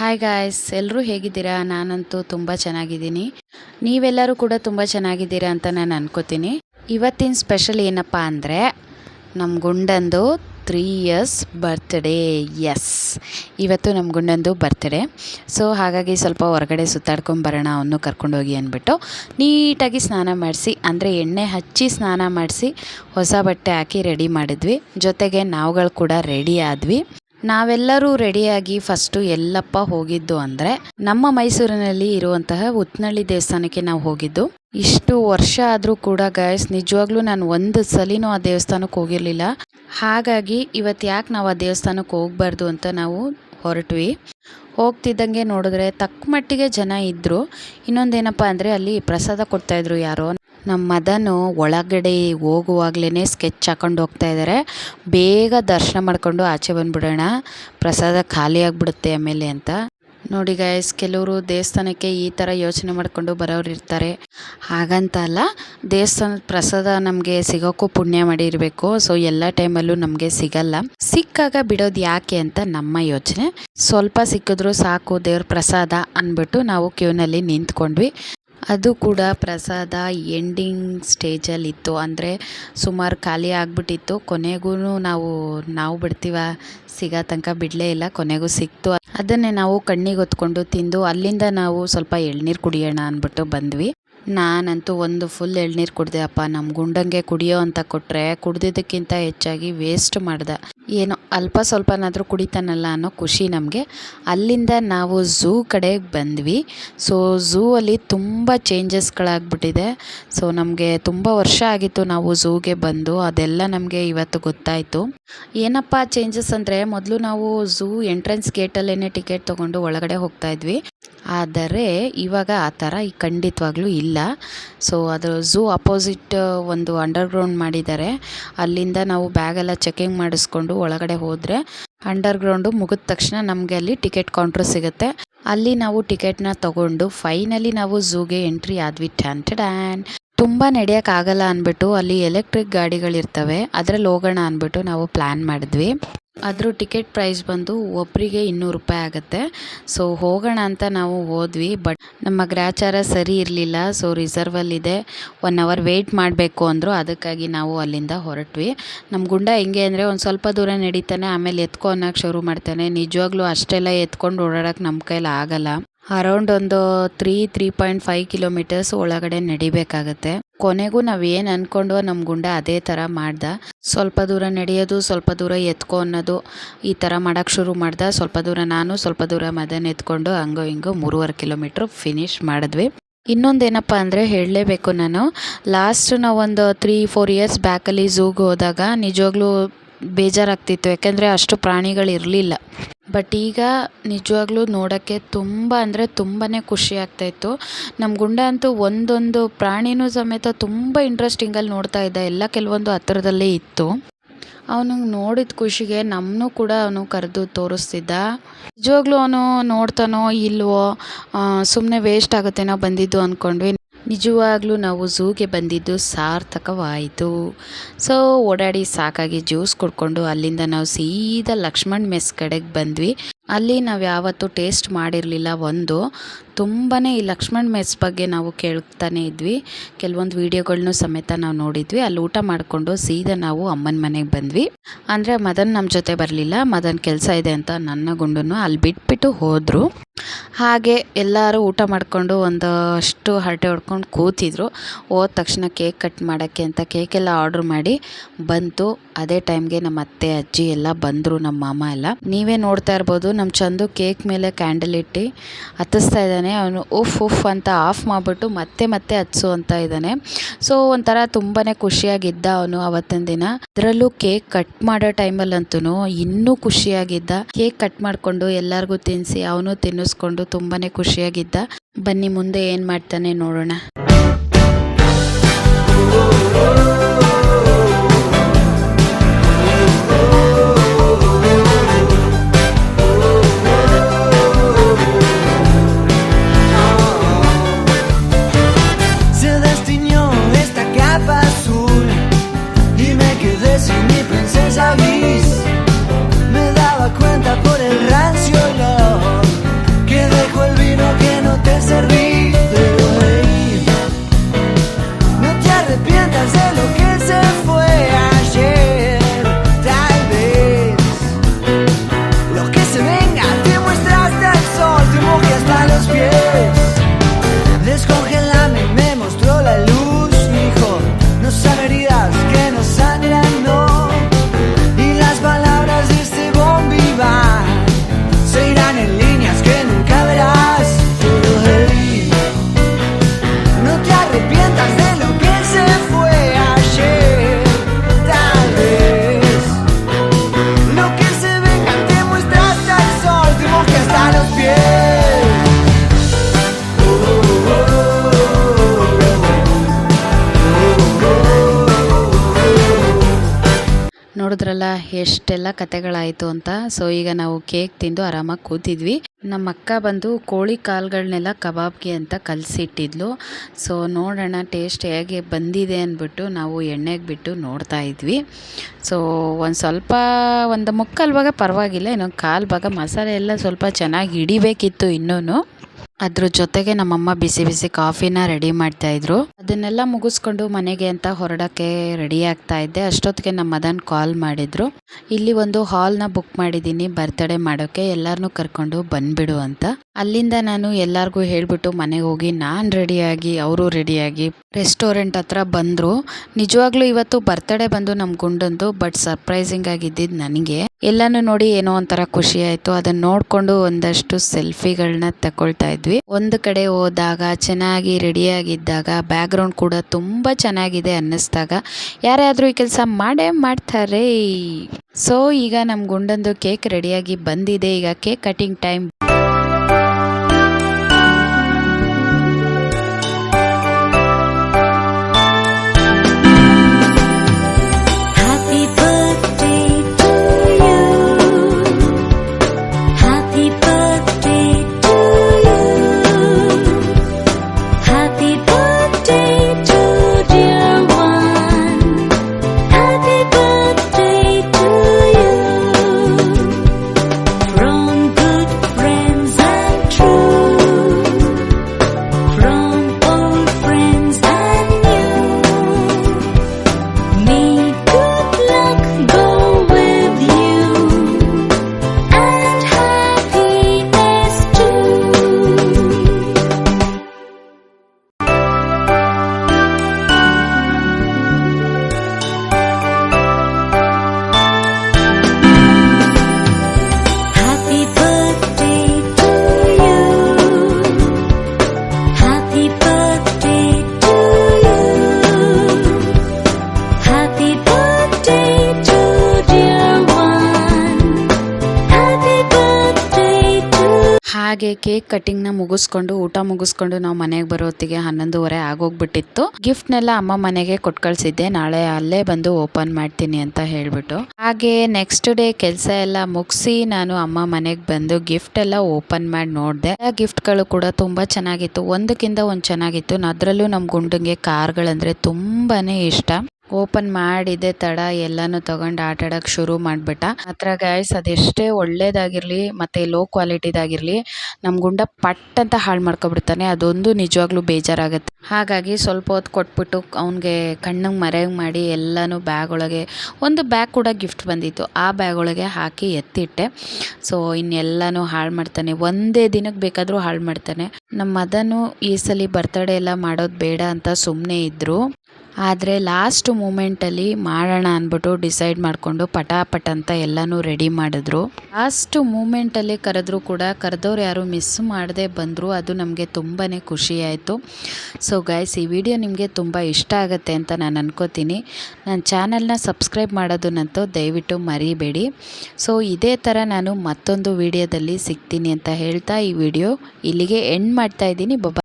Hi guys ಎಲ್ಲರೂ ಹೇಗಿದ್ದೀರಾ? ನಾನಂತೂ ತುಂಬ ಚೆನ್ನಾಗಿದ್ದೀನಿ. ನೀವೆಲ್ಲರೂ ಕೂಡ ತುಂಬ ಚೆನ್ನಾಗಿದ್ದೀರಾ ಅಂತ ನಾನು ಅನ್ಕೋತೀನಿ. ಇವತ್ತಿನ ಸ್ಪೆಷಲ್ ಏನಪ್ಪ ಅಂದರೆ ನಮ್ಮ ಗುಂಡಂದು ತ್ರೀ ಇಯರ್ಸ್ ಬರ್ತ್ಡೇ ಎಸ್ ಇವತ್ತು ನಮ್ಮ ಗುಂಡಂದು ಬರ್ತ್ಡೇ ಸೊ ಹಾಗಾಗಿ ಸ್ವಲ್ಪ ಹೊರಗಡೆ ಸುತ್ತಾಡ್ಕೊಂಬರೋಣ ಅವನು ಕರ್ಕೊಂಡೋಗಿ ಅಂದ್ಬಿಟ್ಟು. ನೀಟಾಗಿ ಸ್ನಾನ ಮಾಡಿಸಿ, ಅಂದರೆ ಎಣ್ಣೆ ಹಚ್ಚಿ ಸ್ನಾನ ಮಾಡಿಸಿ, ಹೊಸ ಬಟ್ಟೆ ಹಾಕಿ ರೆಡಿ ಮಾಡಿದ್ವಿ. ಜೊತೆಗೆ ನಾವುಗಳು ಕೂಡ ರೆಡಿ ಆದ್ವಿ. ನಾವೆಲ್ಲರೂ ರೆಡಿಯಾಗಿ ಫಸ್ಟು ಎಲ್ಲಪ್ಪ ಹೋಗಿದ್ದು ಅಂದರೆ ನಮ್ಮ ಮೈಸೂರಿನಲ್ಲಿ ಇರುವಂತಹ ಉತ್ನಳ್ಳಿ ದೇವಸ್ಥಾನಕ್ಕೆ ನಾವು ಹೋಗಿದ್ದು. ಇಷ್ಟು ವರ್ಷ ಆದರೂ ಕೂಡ ಗೈಸ್ ನಿಜವಾಗ್ಲೂ ನಾನು ಒಂದು ಸಲಿನೂ ಆ ದೇವಸ್ಥಾನಕ್ಕೆ ಹೋಗಿರಲಿಲ್ಲ. ಹಾಗಾಗಿ ಇವತ್ತು ಯಾಕೆ ನಾವು ಆ ದೇವಸ್ಥಾನಕ್ಕೆ ಹೋಗಬಾರ್ದು ಅಂತ ನಾವು ಹೊರಟ್ವಿ. ಹೋಗ್ತಿದ್ದಂಗೆ ನೋಡಿದ್ರೆ ತಕ್ಕ ಮಟ್ಟಿಗೆ ಜನ ಇದ್ದರು ಇನ್ನೊಂದೇನಪ್ಪ ಅಂದರೆ ಅಲ್ಲಿ ಪ್ರಸಾದ ಕೊಡ್ತಾಯಿದ್ರು ಯಾರೋ. ನಮ್ಮ ಮದನು ಒಳಗಡೆ ಹೋಗುವಾಗ್ಲೇ ಸ್ಕೆಚ್ ಹಾಕೊಂಡು ಹೋಗ್ತಾ ಇದ್ದಾರೆ ಬೇಗ ದರ್ಶನ ಮಾಡಿಕೊಂಡು ಆಚೆ ಬಂದುಬಿಡೋಣ. ಪ್ರಸಾದ ಖಾಲಿ ಆಗಿಬಿಡುತ್ತೆ ಆಮೇಲೆ ಅಂತ. ನೋಡಿ ಗೈಸ್ ಕೆಲವರು ದೇವಸ್ಥಾನಕ್ಕೆ ಈ ಥರ ಯೋಚನೆ ಮಾಡಿಕೊಂಡು ಬರೋರು ಇರ್ತಾರೆ. ಹಾಗಂತ ಅಲ್ಲ, ದೇವಸ್ಥಾನದ ಪ್ರಸಾದ ನಮಗೆ ಸಿಗೋಕ್ಕೂ ಪುಣ್ಯ ಮಾಡಿರಬೇಕು ಸೊ ಎಲ್ಲ ಟೈಮಲ್ಲೂ ನಮಗೆ ಸಿಗಲ್ಲ. ಸಿಕ್ಕಾಗ ಬಿಡೋದು ಯಾಕೆ ಅಂತ ನಮ್ಮ ಯೋಚನೆ. ಸ್ವಲ್ಪ ಸಿಕ್ಕಿದ್ರು ಸಾಕು ದೇವ್ರ ಪ್ರಸಾದ ಅಂದ್ಬಿಟ್ಟು ನಾವು ಕ್ಯೂನಲ್ಲಿ ನಿಂತ್ಕೊಂಡ್ವಿ. ಅದು ಕೂಡ ಪ್ರಸಾದ ಎಂಡಿಂಗ್ ಸ್ಟೇಜಲ್ಲಿತ್ತು ಅಂದರೆ ಸುಮಾರು ಖಾಲಿ ಆಗಿಬಿಟ್ಟಿತ್ತು. ಕೊನೆಗೂ ನಾವು ನಾವು ಬಿಡ್ತೀವ ಸಿಗೋ ತನಕ ಬಿಡಲೇ ಇಲ್ಲ. ಕೊನೆಗೂ ಸಿಕ್ತು. ಅದನ್ನೇ ನಾವು ಕಣ್ಣಿಗೆ ಹೊತ್ಕೊಂಡು ತಿಂದು ಅಲ್ಲಿಂದ ನಾವು ಸ್ವಲ್ಪ ಎಳ್ನೀರು ಕುಡಿಯೋಣ ಅಂದ್ಬಿಟ್ಟು ಬಂದ್ವಿ. ನಾನಂತೂ ಒಂದು ಫುಲ್ ಎಳ್ನೀರು ಕುಡಿದೆ, ಅಪ್ಪ ನಮ್ಮ ಗುಂಡಂಗೆ ಕುಡಿಯೋ ಅಂತ ಕೊಟ್ಟರೆ ಕುಡ್ದಿದ್ದಕ್ಕಿಂತ ಹೆಚ್ಚಾಗಿ ವೇಸ್ಟ್ ಮಾಡ್ದೆ. ಏನೋ ಅಲ್ಪ ಸ್ವಲ್ಪನಾದರೂ ಕುಡಿತಾನಲ್ಲ ಅನ್ನೋ ಖುಷಿ ನಮಗೆ. ಅಲ್ಲಿಂದ ನಾವು ಝೂ ಕಡೆಗೆ ಬಂದ್ವಿ. ಸೊ ಝೂ ಅಲ್ಲಿ ತುಂಬ ಚೇಂಜಸ್ಗಳಾಗ್ಬಿಟ್ಟಿದೆ. ಸೊ ನಮಗೆ ತುಂಬ ವರ್ಷ ಆಗಿತ್ತು ನಾವು ಝೂಗೆ ಬಂದು. ಅದೆಲ್ಲ ನಮಗೆ ಇವತ್ತು ಗೊತ್ತಾಯಿತು. ಏನಪ್ಪ ಚೇಂಜಸ್ ಅಂದರೆ ಮೊದಲು ನಾವು ಝೂ ಎಂಟ್ರೆನ್ಸ್ ಗೇಟಲ್ಲೇ ಟಿಕೆಟ್ ತೊಗೊಂಡು ಒಳಗಡೆ ಹೋಗ್ತಾ ಇದ್ವಿ. ಆದರೆ ಇವಾಗ ಆ ಥರ ಖಂಡಿತವಾಗ್ಲೂ ಇಲ್ಲ. ಸೊ ಅದು ಝೂ ಅಪೋಸಿಟ್ ಒಂದು ಅಂಡರ್ಗ್ರೌಂಡ್ ಮಾಡಿದ್ದಾರೆ. ಅಲ್ಲಿಂದ ನಾವು ಬ್ಯಾಗೆಲ್ಲ ಚೆಕಿಂಗ್ ಮಾಡಿಸ್ಕೊಂಡು ಒಳಗಡೆ ಹೋದರೆ ಅಂಡರ್ಗ್ರೌಂಡು ಮುಗಿದ ತಕ್ಷಣ ನಮಗೆ ಅಲ್ಲಿ ಟಿಕೆಟ್ ಕೌಂಟ್ರ್ ಸಿಗುತ್ತೆ. ಅಲ್ಲಿ ನಾವು ಟಿಕೆಟ್ನ ತಗೊಂಡು ಫೈನಲಿ ನಾವು ಝೂಗೆ ಎಂಟ್ರಿ ಆದ್ವಿ. ಟ್ಯಾನ್ ಟ್ಯಾನ್ ತುಂಬ ನಡೆಯೋಕ್ಕಾಗಲ್ಲ ಅಂದ್ಬಿಟ್ಟು ಅಲ್ಲಿ ಎಲೆಕ್ಟ್ರಿಕ್ ಗಾಡಿಗಳಿರ್ತವೆ, ಅದರಲ್ಲಿ ಹೋಗೋಣ ಅಂದ್ಬಿಟ್ಟು ನಾವು ಪ್ಲ್ಯಾನ್ ಮಾಡಿದ್ವಿ. ಅದ್ರ ಟಿಕೆಟ್ ಪ್ರೈಸ್ ಬಂದು ಒಬ್ಬರಿಗೆ ಇನ್ನೂರು ರೂಪಾಯಿ ಆಗುತ್ತೆ. ಸೊ ಹೋಗೋಣ ಅಂತ ನಾವು ಹೋದ್ವಿ ಬಟ್ ನಮ್ಮ ಗ್ರಾಚಾರ ಸರಿ ಇರಲಿಲ್ಲ. ಸೊ ರಿಸರ್ವಲ್ಲಿದೆ ಒನ್ ಅವರ್ ವೆಯ್ಟ್ ಮಾಡಬೇಕು ಅಂದರು, ಅದಕ್ಕಾಗಿ ನಾವು ಅಲ್ಲಿಂದ ಹೊರಟ್ವಿ. ನಮ್ಮ ಗುಂಡ ಹೆಂಗೆ ಅಂದರೆ ಒಂದು ಸ್ವಲ್ಪ ದೂರ ನಡೀತಾನೆ, ಆಮೇಲೆ ಎತ್ಕೊ ಅನ್ನೋಕೆ ಶುರು ಮಾಡ್ತಾನೆ. ನಿಜವಾಗ್ಲೂ ಅಷ್ಟೆಲ್ಲ ಎತ್ಕೊಂಡು ಓಡಾಡೋಕ್ಕೆ ನಮ್ಮ ಕೈಲಿ ಆಗಲ್ಲ. ಅರೌಂಡ್ ಒಂದು three three point five kilometres ಒಳಗಡೆ ನಡಿಬೇಕಾಗತ್ತೆ. ಕೊನೆಗೂ ನಾವು ಏನು ಅಂದ್ಕೊಂಡ್ವೋ ನಮ್ಮ ಗುಂಡ ಅದೇ ಥರ ಮಾಡ್ದ. ಸ್ವಲ್ಪ ದೂರ ನಡೆಯೋದು, ಸ್ವಲ್ಪ ದೂರ ಎತ್ಕೊ ಅನ್ನೋದು ಈ ಥರ ಮಾಡೋಕ್ಕೆ ಶುರು ಮಾಡ್ದೆ. ಸ್ವಲ್ಪ ದೂರ ನಾನು, ಸ್ವಲ್ಪ ದೂರ ಮದನ್ ಎತ್ಕೊಂಡು ಹಂಗೋ ಹಿಂಗೋ ಮೂರುವರೆ ಕಿಲೋಮೀಟ್ರ್ ಫಿನಿಶ್ ಮಾಡಿದ್ವಿ. ಇನ್ನೊಂದೇನಪ್ಪ ಅಂದರೆ ಹೇಳಲೇಬೇಕು ನಾನು. ಲಾಸ್ಟ್ ನಾವೊಂದು ತ್ರೀ ಫೋರ್ ಇಯರ್ಸ್ ಬ್ಯಾಕಲ್ಲಿ ಝೂಗೆ ಹೋದಾಗ ನಿಜವಾಗ್ಲೂ ಬೇಜಾರಾಗ್ತಿತ್ತು. ಯಾಕೆಂದರೆ ಅಷ್ಟು ಪ್ರಾಣಿಗಳಿರಲಿಲ್ಲ ಬಟ್ ಈಗ ನಿಜವಾಗ್ಲೂ ನೋಡೋಕ್ಕೆ ತುಂಬ ಅಂದರೆ ತುಂಬಾ ಖುಷಿ ಆಗ್ತಾಯಿತ್ತು ನಮ್ಮ ಗುಂಡ ಅಂತೂ ಒಂದೊಂದು ಪ್ರಾಣಿನೂ ಸಮೇತ ತುಂಬ ಇಂಟ್ರೆಸ್ಟಿಂಗಲ್ಲಿ ನೋಡ್ತಾ ಇದ್ದ. ಎಲ್ಲ ಕೆಲವೊಂದು ಹತ್ರದಲ್ಲೇ ಇತ್ತು. ಅವನು ನೋಡಿದ ಖುಷಿಗೆ ನಮ್ಮನ್ನೂ ಕೂಡ ಅವನು ಕರೆದು ತೋರಿಸ್ತಿದ್ದ. ನಿಜವಾಗ್ಲೂ ಅವನು ನೋಡ್ತಾನೋ ಇಲ್ವೋ ಸುಮ್ಮನೆ ವೇಸ್ಟ್ ಆಗುತ್ತೇನೋ ಬಂದಿದ್ದು ಅಂದ್ಕೊಂಡ್ವಿ ನಿಜವಾಗ್ಲೂ ನಾವು ಝೂಗೆ ಬಂದಿದ್ದು ಸಾರ್ಥಕವಾಯಿತು. ಸೊ, ಓಡಾಡಿ ಸಾಕಾಗಿ ಜ್ಯೂಸ್ ಕುಡ್ಕೊಂಡು ಅಲ್ಲಿಂದ ನಾವು ಸೀದಾ ಲಕ್ಷ್ಮಣ್ ಮೆಸ್ ಕಡೆಗೆ ಬಂದ್ವಿ. ಅಲ್ಲಿ ನಾವು ಯಾವತ್ತೂ ಟೇಸ್ಟ್ ಮಾಡಿರಲಿಲ್ಲ ಒಂದು. ತುಂಬಾ ಈ ಲಕ್ಷ್ಮಣ್ ಮೆಸ್ ಬಗ್ಗೆ ನಾವು ಕೇಳ್ತಾನೆ ಇದ್ವಿ. ಕೆಲವೊಂದು ವೀಡಿಯೋಗಳನ್ನೂ ಸಮೇತ ನಾವು ನೋಡಿದ್ವಿ. ಅಲ್ಲಿ ಊಟ ಮಾಡಿಕೊಂಡು ಸೀದಾ ನಾವು ಅಮ್ಮನ ಮನೆಗೆ ಬಂದ್ವಿ. ಅಂದರೆ ಮದನ್ ನಮ್ಮ ಜೊತೆ ಬರಲಿಲ್ಲ. ಮದನ್ ಕೆಲಸ ಇದೆ ಅಂತ ನನ್ನ ಗುಂಡನ್ನು ಅಲ್ಲಿ ಬಿಟ್ಬಿಟ್ಟು ಹೋದರು. ಹಾಗೆ ಎಲ್ಲರೂ ಊಟ ಮಾಡಿಕೊಂಡು ಒಂದಷ್ಟು ಹರಟೆ ಹೊಡ್ಕೊಂಡು ಕೂತಿದ್ರು. ಹೋದ ತಕ್ಷಣ ಕೇಕ್ ಕಟ್ ಮಾಡೋಕ್ಕೆ ಅಂತ ಕೇಕೆಲ್ಲ ಆರ್ಡ್ರ್ ಮಾಡಿ ಬಂತು. ಅದೇ ಟೈಮ್ಗೆ ನಮ್ಮ ಅತ್ತೆ, ಅಜ್ಜಿ ಎಲ್ಲ ಬಂದರು, ನಮ್ಮ ಮಾಮ ಎಲ್ಲ. ನೀವೇ ನೋಡ್ತಾ ಇರ್ಬೋದು, ನಮ್ಮ ಚಂದು ಕೇಕ್ ಮೇಲೆ ಕ್ಯಾಂಡಲ್ ಇಟ್ಟು ಹತ್ತಿಸ್ತಾ ಇದ್ದಾನೆ. ಅವನು ಉಫ್ ಉಫ್ ಅಂತ ಆಫ್ ಮಾಡಿಬಿಟ್ಟು ಮತ್ತೆ ಮತ್ತೆ ಹತ್ಸು ಅಂತ ಇದ್ದಾನೆ. ಸೊ ಒಂಥರ ತುಂಬಾ ಖುಷಿಯಾಗಿದ್ದ ಅವನು ಅವತ್ತಿನ ದಿನ. ಅದರಲ್ಲೂ ಕೇಕ್ ಕಟ್ ಮಾಡೋ ಟೈಮಲ್ಲಂತೂ ಇನ್ನೂ ಖುಷಿಯಾಗಿದ್ದ. ಕೇಕ್ ಕಟ್ ಮಾಡಿಕೊಂಡು ಎಲ್ಲರಿಗೂ ತಿನ್ನಿಸಿ ಅವನು ತಿನ್ನಿಸ್ಕೊಂಡು ತುಂಬಾ ಖುಷಿಯಾಗಿದ್ದ. ಬನ್ನಿ ಮುಂದೆ ಏನು ಮಾಡ್ತಾನೆ ನೋಡೋಣ. ಎಷ್ಟೆಲ್ಲ ಕತೆಗಳಾಯಿತು ಅಂತ. ಸೊ ಈಗ ನಾವು ಕೇಕ್ ತಿಂದು ಆರಾಮಾಗಿ ಕೂತಿದ್ವಿ. ನಮ್ಮ ಅಕ್ಕ ಬಂದು ಕೋಳಿ ಕಾಲುಗಳನ್ನೆಲ್ಲ ಕಬಾಬ್ಗೆ ಅಂತ ಕಲಸಿಟ್ಟಿದ್ಲು. ಸೊ ನೋಡೋಣ ಟೇಸ್ಟ್ ಹೇಗೆ ಬಂದಿದೆ ಅಂದ್ಬಿಟ್ಟು ನಾವು ಎಣ್ಣೆಗೆ ಬಿಟ್ಟು ನೋಡ್ತಾ ಇದ್ವಿ. ಸೊ ಒಂದು ಸ್ವಲ್ಪ ಒಂದು ಮುಕ್ಕಾಲು ಭಾಗ ಪರವಾಗಿಲ್ಲ, ಇನ್ನೊಂದು ಕಾಲು ಭಾಗ ಮಸಾಲೆ ಎಲ್ಲ ಸ್ವಲ್ಪ ಚೆನ್ನಾಗಿ ಹಿಡಿಬೇಕಿತ್ತು ಇನ್ನೂ ಅದ್ರ ಜೊತೆಗೆ ನಮ್ಮಮ್ಮ ಬಿಸಿ ಬಿಸಿ ಕಾಫಿನ ರೆಡಿ ಮಾಡ್ತಾ ಇದ್ರು. ಅದನ್ನೆಲ್ಲ ಮುಗಿಸ್ಕೊಂಡು ಮನೆಗೆ ಅಂತ ಹೊರಡಕ್ಕೆ ರೆಡಿ ಆಗ್ತಾ ಇದ್ದೆ. ಅಷ್ಟೊತ್ತಿಗೆ ನಮ್ಮ ಮದನ್ ಕಾಲ್ ಮಾಡಿದ್ರು. ಇಲ್ಲಿ ಒಂದು ಹಾಲ್ನ ಬುಕ್ ಮಾಡಿದ್ದೀನಿ ಬರ್ತ್ಡೇ ಮಾಡೋಕ್ಕೆ ಎಲ್ಲರನ್ನೂ ಕರ್ಕೊಂಡು ಬಂದ್ಬಿಡು ಅಂತ. ಅಲ್ಲಿಂದ ನಾನು ಎಲ್ಲರಿಗೂ ಹೇಳಿಬಿಟ್ಟು ಮನೆಗೆ ಹೋಗಿ ನಾನು ರೆಡಿಯಾಗಿ ಅವರು ರೆಡಿಯಾಗಿ ರೆಸ್ಟೋರೆಂಟ್ ಹತ್ರ ಬಂದರು. ನಿಜವಾಗ್ಲೂ ಇವತ್ತು ಬರ್ತ್ಡೇ ಬಂದು ನಮ್ಮ ಗುಂಡಂದು, ಬಟ್ ಸರ್ಪ್ರೈಸಿಂಗ್ ಆಗಿದ್ದಿದ್ದು ನನಗೆ. ಎಲ್ಲಾನು ನೋಡಿ ಏನೋ ಒಂಥರ ಖುಷಿ ಆಯಿತು. ಅದನ್ನ ನೋಡಿಕೊಂಡು ಒಂದಷ್ಟು ಸೆಲ್ಫಿಗಳನ್ನ ತಗೊಳ್ತಾ ಇದ್ವಿ. ಒಂದು ಕಡೆ ಹೋದಾಗ, ಚೆನ್ನಾಗಿ ರೆಡಿಯಾಗಿದ್ದಾಗ ಬ್ಯಾಕ್ಗ್ರೌಂಡ್ ಕೂಡ ತುಂಬ ಚೆನ್ನಾಗಿದೆ ಅನ್ನಿಸ್ದಾಗ ಯಾರಾದರೂ ಈ ಕೆಲಸ ಮಾಡೇ ಮಾಡ್ತಾರೆ. ಸೊ ಈಗ ನಮ್ಮ ಗುಂಡಂದು ಕೇಕ್ ರೆಡಿಯಾಗಿ ಬಂದಿದೆ. ಈಗ ಕೇಕ್ ಕಟಿಂಗ್ ಟೈಮ್ ಹಾಗೆ ಕೇಕ್ ಕಟಿಂಗ್ನ ಮುಗಿಸ್ಕೊಂಡು, ಊಟ ಮುಗಿಸ್ಕೊಂಡು ನಾವು ಮನೆಗೆ ಬರೋತ್ತಿಗೆ ಹನ್ನೊಂದುವರೆ ಆಗೋಗ್ಬಿಟ್ಟಿತ್ತು. ಗಿಫ್ಟ್ನೆಲ್ಲ ಅಮ್ಮ ಮನೆಗೆ ಕೊಟ್ಟು ಕಳ್ಸಿದ್ದೆ. ನಾಳೆ ಅಲ್ಲೇ ಬಂದು ಓಪನ್ ಮಾಡ್ತೀನಿ ಅಂತ ಹೇಳ್ಬಿಟ್ಟು. ಹಾಗೆ ನೆಕ್ಸ್ಟ್ ಡೇ ಕೆಲಸ ಎಲ್ಲ ಮುಗಿಸಿ ನಾನು ಅಮ್ಮ ಮನೆಗೆ ಬಂದು ಗಿಫ್ಟ್ ಎಲ್ಲ ಓಪನ್ ಮಾಡಿ ನೋಡಿದೆ. ಗಿಫ್ಟ್ಗಳು ಕೂಡ ತುಂಬ ಚೆನ್ನಾಗಿತ್ತು. ಒಂದಕ್ಕಿಂತ ಒಂದು ಚೆನ್ನಾಗಿತ್ತು. ಅದರಲ್ಲೂ ನಮ್ಮ ಗುಂಡಂಗೆ ಕಾರ್ಗಳಂದ್ರೆ ತುಂಬಾನೇ ಇಷ್ಟ. ಓಪನ್ ಮಾಡಿದೆ ತಡ, ಎಲ್ಲಾನು ತಗೊಂಡು ಆಟ ಶುರು ಮಾಡ್ಬಿಟ್ಟ. ಹತ್ರ ಗಾಯ್ಸ್ ಅದೆಷ್ಟೇ ಒಳ್ಳೇದಾಗಿರ್ಲಿ, ಮತ್ತೆ ಲೋ ಕ್ವಾಲಿಟಿದಾಗಿರಲಿ ನಮ್ಮ ಗುಂಡ ಪಟ್ ಅಂತ ಹಾಳು ಮಾಡ್ಕೊಬಿಡ್ತಾನೆ, ಅದೊಂದು ನಿಜವಾಗ್ಲೂ ಬೇಜಾರಾಗುತ್ತೆ. ಹಾಗಾಗಿ ಸ್ವಲ್ಪ ಹೊತ್ತು ಕೊಟ್ಬಿಟ್ಟು ಅವನಿಗೆ ಕಣ್ಣಿಗೆ ಮರೆಗೆ ಮಾಡಿ, ಎಲ್ಲಾನು ಬ್ಯಾಗ್ ಒಳಗೆ, ಒಂದು ಬ್ಯಾಗ್ ಕೂಡ ಗಿಫ್ಟ್ ಬಂದಿತ್ತು, ಆ ಬ್ಯಾಗ್ ಒಳಗೆ ಹಾಕಿ ಎತ್ತಿಟ್ಟೆ. ಸೊ ಇನ್ನೆಲ್ಲನೂ ಹಾಳು ಮಾಡ್ತಾನೆ, ಒಂದೇ ದಿನಕ್ಕೆ ಬೇಕಾದರೂ ಹಾಳು ಮಾಡ್ತಾನೆ. ನಮ್ಮ ಮದನು ಈ ಸಲ ಬರ್ತಡೇ ಎಲ್ಲ ಮಾಡೋದು ಬೇಡ ಅಂತ ಸುಮ್ಮನೆ ಇದ್ದರು ಆದರೆ ಲಾಸ್ಟ್ ಮೂಮೆಂಟಲ್ಲಿ ಮಾಡೋಣ ಅಂದ್ಬಿಟ್ಟು ಡಿಸೈಡ್ ಮಾಡಿಕೊಂಡು ಪಟಾಪಟ ಅಂತ ಎಲ್ಲನೂ ರೆಡಿ ಮಾಡಿದ್ರು. ಲಾಸ್ಟ್ ಮೂಮೆಂಟಲ್ಲಿ ಕರೆದ್ರು ಕೂಡ ಕರೆದವ್ರು ಯಾರು ಮಿಸ್ ಮಾಡದೆ ಬಂದರು, ಅದು ನಮಗೆ ತುಂಬಾ ಖುಷಿಯಾಯಿತು ಸೊ ಗೈಸ್ ಈ ವಿಡಿಯೋ ನಿಮಗೆ ತುಂಬ ಇಷ್ಟ ಆಗುತ್ತೆ ಅಂತ ನಾನು ಅನ್ಕೋತೀನಿ. ನನ್ನ ಚಾನಲ್ನ ಸಬ್ಸ್ಕ್ರೈಬ್ ಮಾಡೋದನ್ನಂತೂ ದಯವಿಟ್ಟು ಮರಿಬೇಡಿ. ಸೊ ಇದೇ ಥರ ನಾನು ಮತ್ತೊಂದು ವಿಡಿಯೋದಲ್ಲಿ ಸಿಗ್ತೀನಿ ಅಂತ ಹೇಳ್ತಾ ಈ ವಿಡಿಯೋ ಇಲ್ಲಿಗೆ ಎಂಡ್ ಮಾಡ್ತಾ ಇದ್ದೀನಿ. ಬೊಬ್ಬ